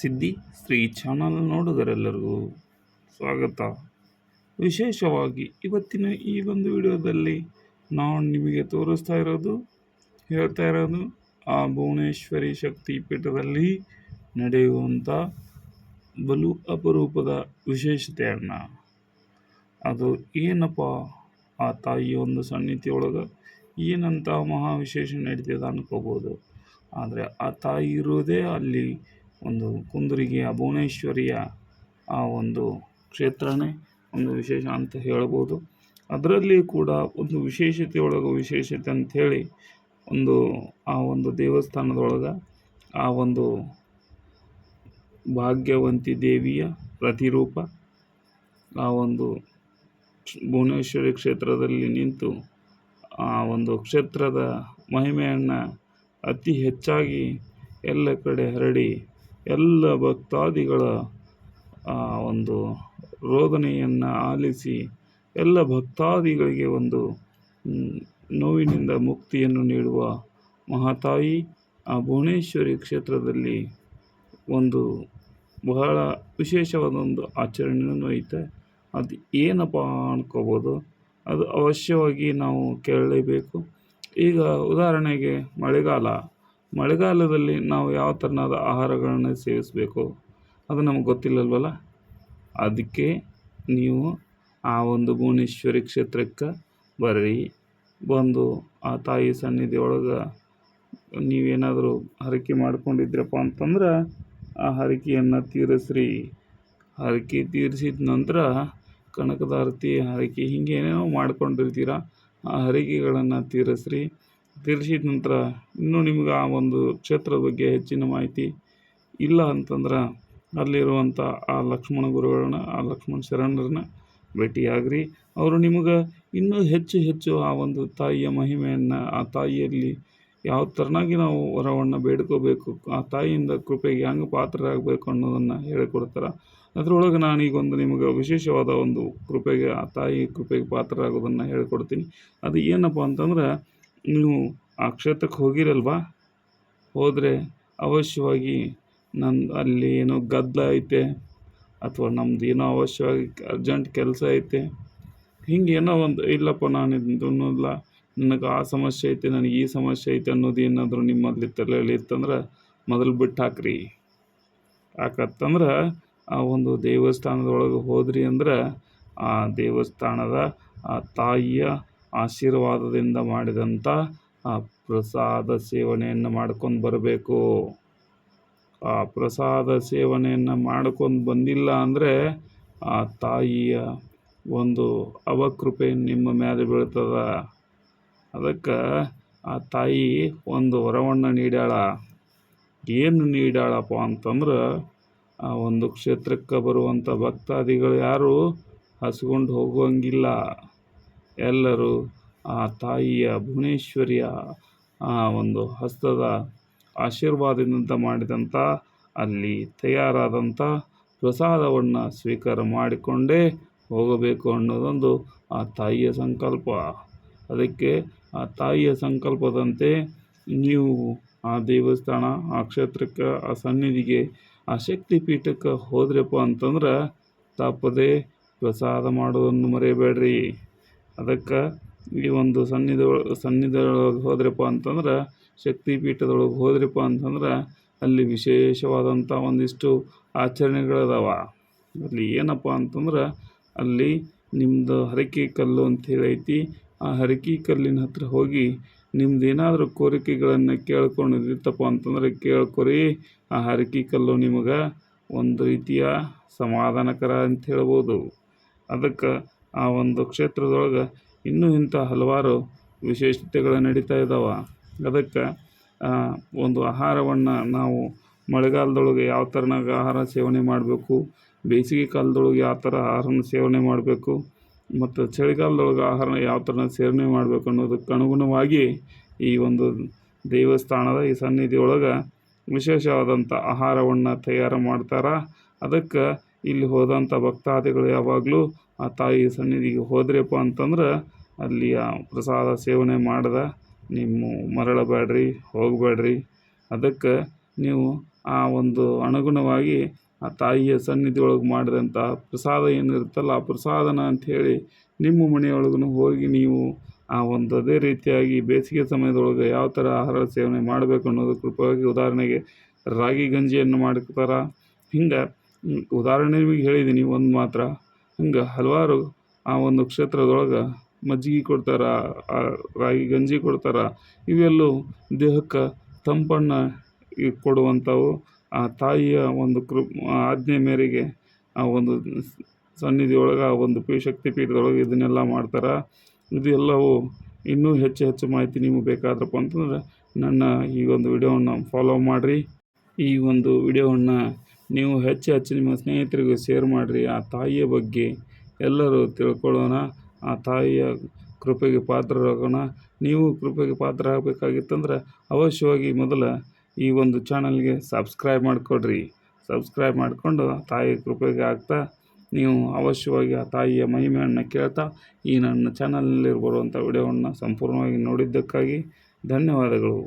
ಸಿದ್ಧಿ ಶ್ರೀ ಚಾನಲ್ ನೋಡುಗರೆಲ್ಲರಿಗೂ ಸ್ವಾಗತ. ವಿಶೇಷವಾಗಿ ಇವತ್ತಿನ ಈ ಒಂದು ವಿಡಿಯೋದಲ್ಲಿ ನಾನು ನಿಮಗೆ ತೋರಿಸ್ತಾ ಇರೋದು, ಹೇಳ್ತಾ ಇರೋದು ಆ ಭುವನೇಶ್ವರಿ ಶಕ್ತಿ ಪೀಠದಲ್ಲಿ ನಡೆಯುವಂಥ ಬಲು ಅಪರೂಪದ ವಿಶೇಷತೆಯನ್ನು ಅದು ಏನಪ್ಪ? ಆ ತಾಯಿಯ ಒಂದು ಸನ್ನಿಧಿಯೊಳಗೆ ಏನಂತ ಮಹಾವಿಶೇಷ ನಡೀತದೆ ಅನ್ಕೋಬೋದು. ಆದರೆ ಆ ತಾಯಿ ಇರೋದೇ ಅಲ್ಲಿ ಒಂದು ಕುಂದುರಿಗೆಯ ಭುವನೇಶ್ವರಿಯ ಆ ಒಂದು ಕ್ಷೇತ್ರನೇ ಒಂದು ವಿಶೇಷ ಅಂತ ಹೇಳ್ಬೋದು. ಅದರಲ್ಲಿ ಕೂಡ ಒಂದು ವಿಶೇಷತೆ ಒಳಗೆ ವಿಶೇಷತೆ ಅಂಥೇಳಿ ಒಂದು ಆ ಒಂದು ದೇವಸ್ಥಾನದೊಳಗೆ ಆ ಒಂದು ಭಾಗ್ಯವಂತಿ ದೇವಿಯ ಪ್ರತಿರೂಪ ಆ ಒಂದು ಭುವನೇಶ್ವರಿ ಕ್ಷೇತ್ರದಲ್ಲಿ ನಿಂತು ಆ ಒಂದು ಕ್ಷೇತ್ರದ ಮಹಿಮೆಯನ್ನು ಅತಿ ಹೆಚ್ಚಾಗಿ ಎಲ್ಲ ಕಡೆ ಹರಡಿ ಎಲ್ಲ ಭಕ್ತಾದಿಗಳ ಒಂದು ರೋದನೆಯನ್ನು ಆಲಿಸಿ ಎಲ್ಲ ಭಕ್ತಾದಿಗಳಿಗೆ ಒಂದು ನೋವಿನಿಂದ ಮುಕ್ತಿಯನ್ನು ನೀಡುವ ಮಹಾತಾಯಿ ಆ ಭುವನೇಶ್ವರಿ ಕ್ಷೇತ್ರದಲ್ಲಿ ಒಂದು ಬಹಳ ವಿಶೇಷವಾದ ಒಂದು ಆಚರಣೆಯನ್ನು ಐತೆ ಅದು ಏನಪ್ಪ ಅನ್ಕೋಬೋದು? ಅದು ಅವಶ್ಯವಾಗಿ ನಾವು ಕೇಳಲೇಬೇಕು. ಈಗ ಉದಾಹರಣೆಗೆ ಮಳೆಗಾಲ. ಮಳೆಗಾಲದಲ್ಲಿ ನಾವು ಯಾವ ಥರನಾದ ಆಹಾರಗಳನ್ನು ಸೇವಿಸಬೇಕು? ಅದು ನಮಗೆ ಗೊತ್ತಿಲ್ಲಲ್ವಲ್ಲ ಅದಕ್ಕೆ ನೀವು ಆ ಒಂದು ಭುವನೇಶ್ವರಿ ಕ್ಷೇತ್ರಕ್ಕೆ ಬರ್ರಿ ಬಂದು ಆ ತಾಯಿ ಸನ್ನಿಧಿ ಒಳಗೆ ನೀವೇನಾದರೂ ಹರಕೆ ಮಾಡಿಕೊಂಡಿದ್ರಪ್ಪ ಅಂತಂದ್ರೆ ಆ ಹರಕೆಯನ್ನು ತೀರಿಸ್ರಿ. ಹರಕೆ ತೀರಿಸಿದ ನಂತರ ಕನಕದಾರತಿ ಹರಕೆ ಹೀಗೆ ಏನೇನೋ ಮಾಡ್ಕೊಂಡಿರ್ತೀರ? ಆ ಹರಕೆಗಳನ್ನು ತೀರಿಸ್ರಿ. ತೀರಿಸಿದ ನಂತರ ಇನ್ನೂ ನಿಮ್ಗೆ ಆ ಒಂದು ಕ್ಷೇತ್ರದ ಬಗ್ಗೆ ಹೆಚ್ಚಿನ ಮಾಹಿತಿ ಇಲ್ಲ ಅಂತಂದ್ರೆ ಅಲ್ಲಿರುವಂಥ ಆ ಲಕ್ಷ್ಮಣ ಗುರುಗಳನ್ನ, ಆ ಲಕ್ಷ್ಮಣ ಶರಣರನ್ನ ಭೇಟಿಯಾಗ್ರಿ. ಅವರು ನಿಮಗೆ ಇನ್ನೂ ಹೆಚ್ಚು ಹೆಚ್ಚು ಆ ಒಂದು ತಾಯಿಯ ಮಹಿಮೆಯನ್ನು, ಆ ತಾಯಿಯಲ್ಲಿ ಯಾವ ಥರನಾಗಿ ನಾವು ವರವನ್ನು ಬೇಡ್ಕೋಬೇಕು, ಆ ತಾಯಿಯಿಂದ ಕೃಪೆಗೆ ಹೆಂಗೆ ಪಾತ್ರರಾಗಬೇಕು ಅನ್ನೋದನ್ನು ಹೇಳಿಕೊಡ್ತಾರೆ. ಅದರೊಳಗೆ ನಾನೀಗೊಂದು ನಿಮಗೆ ವಿಶೇಷವಾದ ಒಂದು ಕೃಪೆಗೆ, ಆ ತಾಯಿ ಕೃಪೆಗೆ ಪಾತ್ರರಾಗೋದನ್ನು ಹೇಳಿಕೊಡ್ತೀನಿ. ಅದು ಏನಪ್ಪ ಅಂತಂದ್ರೆ ನೀವು ಆ ಕ್ಷೇತ್ರಕ್ಕೆ ಹೋಗಿರಲ್ವಾ? ಹೋದರೆ ಅವಶ್ಯವಾಗಿ ನನ್ನ ಅಲ್ಲಿ ಏನೋ ಗದ್ದಲ ಐತೆ, ಅಥವಾ ನಮ್ದು ಏನೋ ಅವಶ್ಯವಾಗಿ ಅರ್ಜೆಂಟ್ ಕೆಲಸ ಐತೆ. ಹಿಂಗೆ ಏನೋ ಒಂದು, ಇಲ್ಲಪ್ಪ ನಾನು ಇದನ್ನಲ್ಲ, ನನಗೆ ಆ ಸಮಸ್ಯೆ ಐತೆ, ನನಗೆ ಈ ಸಮಸ್ಯೆ ಐತೆ ಅನ್ನೋದು ಏನಾದರೂ ನಿಮ್ಮಲ್ಲಿ ತಲೆಯಲ್ಲಿ ಇತ್ತಂದ್ರೆ ಮೊದಲು ಬಿಟ್ಟು ಹಾಕ್ರಿ ಯಾಕತ್ತಂದ್ರೆ ಆ ಒಂದು ದೇವಸ್ಥಾನದೊಳಗೆ ಹೋದ್ರಿ ಅಂದ್ರೆ ಆ ದೇವಸ್ಥಾನದ ಆ ತಾಯಿಯ ಆಶೀರ್ವಾದದಿಂದ ಮಾಡಿದಂಥ ಆ ಪ್ರಸಾದ ಸೇವನೆಯನ್ನು ಮಾಡ್ಕೊಂಡು ಬರಬೇಕು. ಆ ಪ್ರಸಾದ ಸೇವನೆಯನ್ನು ಮಾಡ್ಕೊಂಡು ಬಂದಿಲ್ಲ ಅಂದರೆ ಆ ತಾಯಿಯ ಒಂದು ಅವಕೃಪೆ ನಿಮ್ಮ ಮೇಲೆ ಬೀಳ್ತದ. ಅದಕ್ಕೆ ಆ ತಾಯಿ ಒಂದು ವರವನ್ನು ನೀಡ್ಯಾಳ. ಏನು ನೀಡ್ಯಾಳಪ್ಪ ಅಂತಂದ್ರೆ ಆ ಒಂದು ಕ್ಷೇತ್ರಕ್ಕೆ ಬರುವಂಥ ಭಕ್ತಾದಿಗಳು ಯಾರು ಹಸ್ಕೊಂಡು ಹೋಗುವಂಗಿಲ್ಲ. ಎಲ್ಲರೂ ಆ ತಾಯಿಯ ಭುವನೇಶ್ವರಿಯ ಒಂದು ಹಸ್ತದ ಆಶೀರ್ವಾದದಿಂದ ಮಾಡಿದಂಥ ಅಲ್ಲಿ ತಯಾರಾದಂಥ ಪ್ರಸಾದವನ್ನು ಸ್ವೀಕಾರ ಮಾಡಿಕೊಂಡೇ ಹೋಗಬೇಕು ಅನ್ನೋದೊಂದು ಆ ತಾಯಿಯ ಸಂಕಲ್ಪ. ಅದಕ್ಕೆ ಆ ತಾಯಿಯ ಸಂಕಲ್ಪದಂತೆ ನೀವು ಆ ದೇವಸ್ಥಾನ, ಆ ಕ್ಷೇತ್ರಕ್ಕೆ, ಆ ಸನ್ನಿಧಿಗೆ, ಆ ಶಕ್ತಿ ಪೀಠಕ್ಕೆ ಹೋದ್ರಪ್ಪ ಅಂತಂದ್ರೆ ತಪ್ಪದೆ ಪ್ರಸಾದ ಮಾಡೋದನ್ನು ಮರೆಯಬೇಡ್ರಿ. ಅದಕ್ಕೆ ಈ ಒಂದು ಸನ್ನಿಧಿ ಸನ್ನಿಧಿಯೊಳಗೆ ಹೋದ್ರಪ್ಪ ಅಂತಂದ್ರೆ ಶಕ್ತಿ ಪೀಠದೊಳಗೆ ಹೋದ್ರಪ್ಪ ಅಂತಂದ್ರೆ, ಅಲ್ಲಿ ವಿಶೇಷವಾದಂಥ ಒಂದಿಷ್ಟು ಆಚರಣೆಗಳದಾವ. ಅಲ್ಲಿ ಏನಪ್ಪ ಅಂತಂದ್ರೆ, ಅಲ್ಲಿ ನಿಮ್ಮದು ಹರಕೆ ಕಲ್ಲು ಅಂತೇಳಿ ಐತಿ. ಆ ಹರಕೆ ಕಲ್ಲಿನ ಹತ್ರ ಹೋಗಿ ನಿಮ್ದು ಏನಾದರೂ ಕೋರಿಕೆಗಳನ್ನು ಕೇಳ್ಕೊಂಡಿದ್ದಿತ್ತಪ್ಪ ಅಂತಂದ್ರೆ, ಕೇಳ್ಕೊರಿ, ಆ ಹರಕೆ ಕಲ್ಲು ನಿಮಗೆ ಒಂದು ರೀತಿಯ ಸಮಾಧಾನಕರ ಅಂತ ಹೇಳ್ಬೋದು. ಅದಕ್ಕೆ ಆ ಒಂದು ಕ್ಷೇತ್ರದೊಳಗೆ ಇನ್ನೂ ಇಂಥ ಹಲವಾರು ವಿಶೇಷತೆಗಳು ನಡೀತಾ ಇದ್ದಾವೆ ಅದಕ್ಕೆ ಒಂದು ಆಹಾರವನ್ನು ನಾವು ಮಳೆಗಾಲದೊಳಗೆ ಯಾವ ಥರನಾಗ ಆಹಾರ ಸೇವನೆ ಮಾಡಬೇಕು, ಬೇಸಿಗೆ ಕಾಲದೊಳಗೆ ಯಾವ ಥರ ಆಹಾರನ ಸೇವನೆ ಮಾಡಬೇಕು, ಮತ್ತು ಚಳಿಗಾಲದೊಳಗೆ ಆಹಾರನ ಯಾವ ಥರ ಸೇವನೆ ಮಾಡಬೇಕು ಅನ್ನೋದಕ್ಕೆ ಅನುಗುಣವಾಗಿ ಈ ಒಂದು ದೇವಸ್ಥಾನದ ಈ ಸನ್ನಿಧಿಯೊಳಗೆ ವಿಶೇಷವಾದಂಥ ಆಹಾರವನ್ನು ತಯಾರು ಮಾಡ್ತಾರೆ. ಅದಕ್ಕೆ ಇಲ್ಲಿ ಹೋದಂಥ ಭಕ್ತಾದಿಗಳು ಯಾವಾಗಲೂ ಆ ತಾಯಿ ಸನ್ನಿಧಿಗೆ ಹೋದ್ರಪ್ಪ ಅಂತಂದ್ರೆ ಅಲ್ಲಿ ಆ ಪ್ರಸಾದ ಸೇವನೆ ಮಾಡ್ದೆ, ನಿಮ್ಮ ಮರಳಬೇಡ್ರಿ ಹೋಗಬೇಡ್ರಿ ಅದಕ್ಕೆ ನೀವು ಆ ಒಂದು ಅನುಗುಣವಾಗಿ ಆ ತಾಯಿಯ ಸನ್ನಿಧಿಯೊಳಗೆ ಮಾಡಿದಂಥ ಪ್ರಸಾದ ಏನಿರುತ್ತಲ್ಲ ಆ ಪ್ರಸಾದನ ಅಂಥೇಳಿ ನಿಮ್ಮ ಮನೆಯೊಳಗೂ ಹೋಗಿ ನೀವು ಆ ಒಂದು ಅದೇ ರೀತಿಯಾಗಿ ಬೇಸಿಗೆ ಸಮಯದೊಳಗೆ ಯಾವ ಥರ ಆಹಾರ ಸೇವನೆ ಮಾಡಬೇಕು ಅನ್ನೋದು ಕೃಪವಾಗಿ ಉದಾಹರಣೆಗೆ ರಾಗಿ ಗಂಜಿಯನ್ನು ಮಾಡ್ತಾರೆ ಹಿಂಗೆ ಉದಾಹರಣೆ ನಿಮಗೆ ಹೇಳಿದ್ದೀನಿ ಒಂದು ಮಾತ್ರ. ಹಿಂಗೆ ಹಲವಾರು ಆ ಒಂದು ಕ್ಷೇತ್ರದೊಳಗೆ ಮಜ್ಜಿಗೆ ಕೊಡ್ತಾರೆ ರಾಗಿ ಗಂಜಿ ಕೊಡ್ತಾರೆ ಇವೆಲ್ಲವೂ ದೇಹಕ್ಕೆ ತಂಪನ್ನು ಕೊಡುವಂಥವು ಆ ತಾಯಿಯ ಒಂದು ಕೃ ಆಜ್ಞೆ ಮೇರೆಗೆ ಆ ಒಂದು ಸನ್ನಿಧಿ ಒಳಗೆ ಆ ಒಂದು ಪಿ ಶಕ್ತಿ ಪೀಠದೊಳಗೆ ಇದನ್ನೆಲ್ಲ ಮಾಡ್ತಾರೆ. ಎಲ್ಲವೂ ಇನ್ನೂ ಹೆಚ್ಚು ಹೆಚ್ಚು ಮಾಹಿತಿ ನಿಮಗೆ ಬೇಕಾದ್ರಪ್ಪ ಅಂತಂದ್ರೆ ನನ್ನ ಈ ಒಂದು ವಿಡಿಯೋವನ್ನು ಫಾಲೋ ಮಾಡಿರಿ. ಈ ಒಂದು ವಿಡಿಯೋವನ್ನು ನೀವು ಹೆಚ್ಚು ಹೆಚ್ಚು ನಿಮ್ಮ ಸ್ನೇಹಿತರಿಗೂ ಶೇರ್ ಮಾಡಿರಿ, ಆ ತಾಯಿಯ ಬಗ್ಗೆ ಎಲ್ಲರೂ ತಿಳ್ಕೊಳ್ಳೋಣ, ಆ ತಾಯಿಯ ಕೃಪೆಗೆ ಪಾತ್ರರಾಗೋಣ. ನೀವು ಕೃಪೆಗೆ ಪಾತ್ರ ಆಗಬೇಕಾಗಿತ್ತಂದ್ರೆ ಅವಶ್ಯವಾಗಿ ಮೊದಲ ಈ ಒಂದು ಚಾನಲ್ಗೆ ಸಬ್ಸ್ಕ್ರೈಬ್ ಮಾಡಿಕೊಡ್ರಿ. ಸಬ್ಸ್ಕ್ರೈಬ್ ಮಾಡಿಕೊಂಡು ತಾಯಿ ಕೃಪೆಗೆ ಆಗ್ತಾ ನೀವು ಅವಶ್ಯವಾಗಿ ಆ ತಾಯಿಯ ಮಹಿಮೆಯನ್ನು ಕೇಳ್ತಾ ಈ ನನ್ನ ಚಾನಲ್ನಲ್ಲಿ ಬರುವಂಥ ವಿಡಿಯೋವನ್ನು ಸಂಪೂರ್ಣವಾಗಿ ನೋಡಿದ್ದಕ್ಕಾಗಿ ಧನ್ಯವಾದಗಳು.